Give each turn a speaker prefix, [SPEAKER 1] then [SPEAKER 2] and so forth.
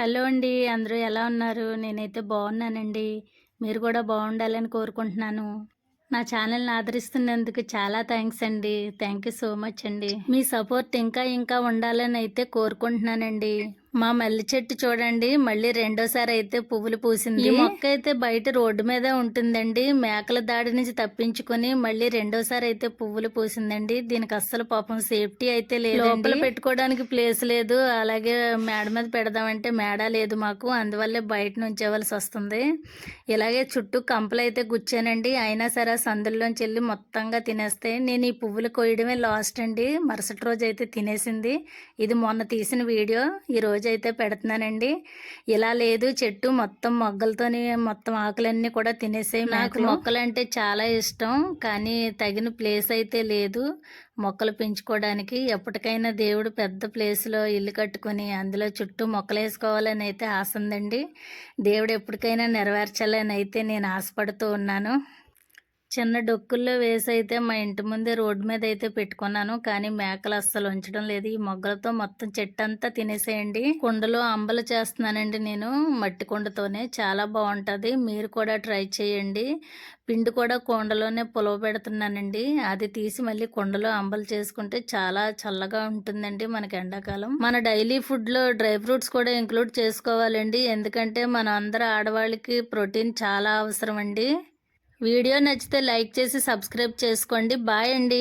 [SPEAKER 1] Hello అండి అందరూ ఎలా ఉన్నారు? నేనైతే బాగున్నానండి. మీరు కూడా బాగుండాలని కోరుకుంటున్నాను. నా ఛానల్ని ఆదరిస్తున్నందుకు చాలా థ్యాంక్స్ అండి. థ్యాంక్ యూ సో మచ్ అండి. మీ సపోర్ట్ ఇంకా ఇంకా ఉండాలని అయితే కోరుకుంటున్నానండి. మా మల్లి చెట్టు చూడండి మళ్ళీ రెండోసారి అయితే పువ్వులు పూసింది. ఈ మొక్క అయితే బయట రోడ్డు మీద ఉంటుందండి. మేకల దాడి నుంచి తప్పించుకొని మళ్ళీ రెండోసారి అయితే పువ్వులు పూసిందండి. దీనికి అస్సలు పాపం సేఫ్టీ అయితే లేదు లోపల పెట్టుకోవడానికి ప్లేస్ లేదు. అలాగే మేడ మీద పెడదామంటే మేడ లేదు మాకు. అందువల్లే బయట ఉంచేవలసి వస్తుంది. ఇలాగే చుట్టూ కంపలు అయితే గుచ్చానండి. అయినా సరే సందుల్లోంచి వెళ్ళి మొత్తంగా తినేస్తాయి నేను ఈ పువ్వులు కోయడమే లాస్ట్ అండి. మరుసటి రోజు అయితే తినేసింది. ఇది మొన్న తీసిన వీడియో. ఈ రోజు అయితే పెడుతున్నానండి. ఇలా లేదు చెట్టు మొత్తం మొగ్గలతోని మొత్తం ఆకులన్నీ కూడా తినేసాయి నాకు మొక్కలంటే చాలా ఇష్టం. కానీ తగిన ప్లేస్ అయితే లేదు. మొక్కలు పెంచుకోవడానికి ఎప్పటికైనా దేవుడు పెద్ద ప్లేస్లో ఇల్లు కట్టుకొని అందులో చుట్టూ మొక్కలు వేసుకోవాలని అయితే ఆశ ఉందండి దేవుడు ఎప్పటికైనా నెరవేర్చాలని అయితే నేను ఆశపడుతూ ఉన్నాను. చిన్న డొక్కుల్లో వేసి అయితే మా ఇంటి ముందే రోడ్డు మీద అయితే పెట్టుకున్నాను. కానీ మేకలు అస్సలు ఉంచడం లేదు. ఈ మొగ్గలతో మొత్తం చెట్టు అంతా తినేసేయండి. కుండలో అంబలు చేస్తున్నానండి నేను మట్టి కుండతోనే. చాలా బాగుంటుంది. మీరు కూడా ట్రై చేయండి. పిండి కూడా కుండలోనే పులవ పెడుతున్నానండి. అది తీసి మళ్ళీ కుండలో అంబలు చేసుకుంటే చాలా చల్లగా ఉంటుందండి మనకి ఎండాకాలం. మన డైలీ ఫుడ్లో డ్రై ఫ్రూట్స్ కూడా ఇంక్లూడ్ చేసుకోవాలండి. ఎందుకంటే మన అందరు ఆడవాళ్ళకి ప్రోటీన్ చాలా అవసరం అండి వీడియో నచ్చితే లైక్ చేసి సబ్స్క్రైబ్ చేసుకోండి. బాయ్ అండి.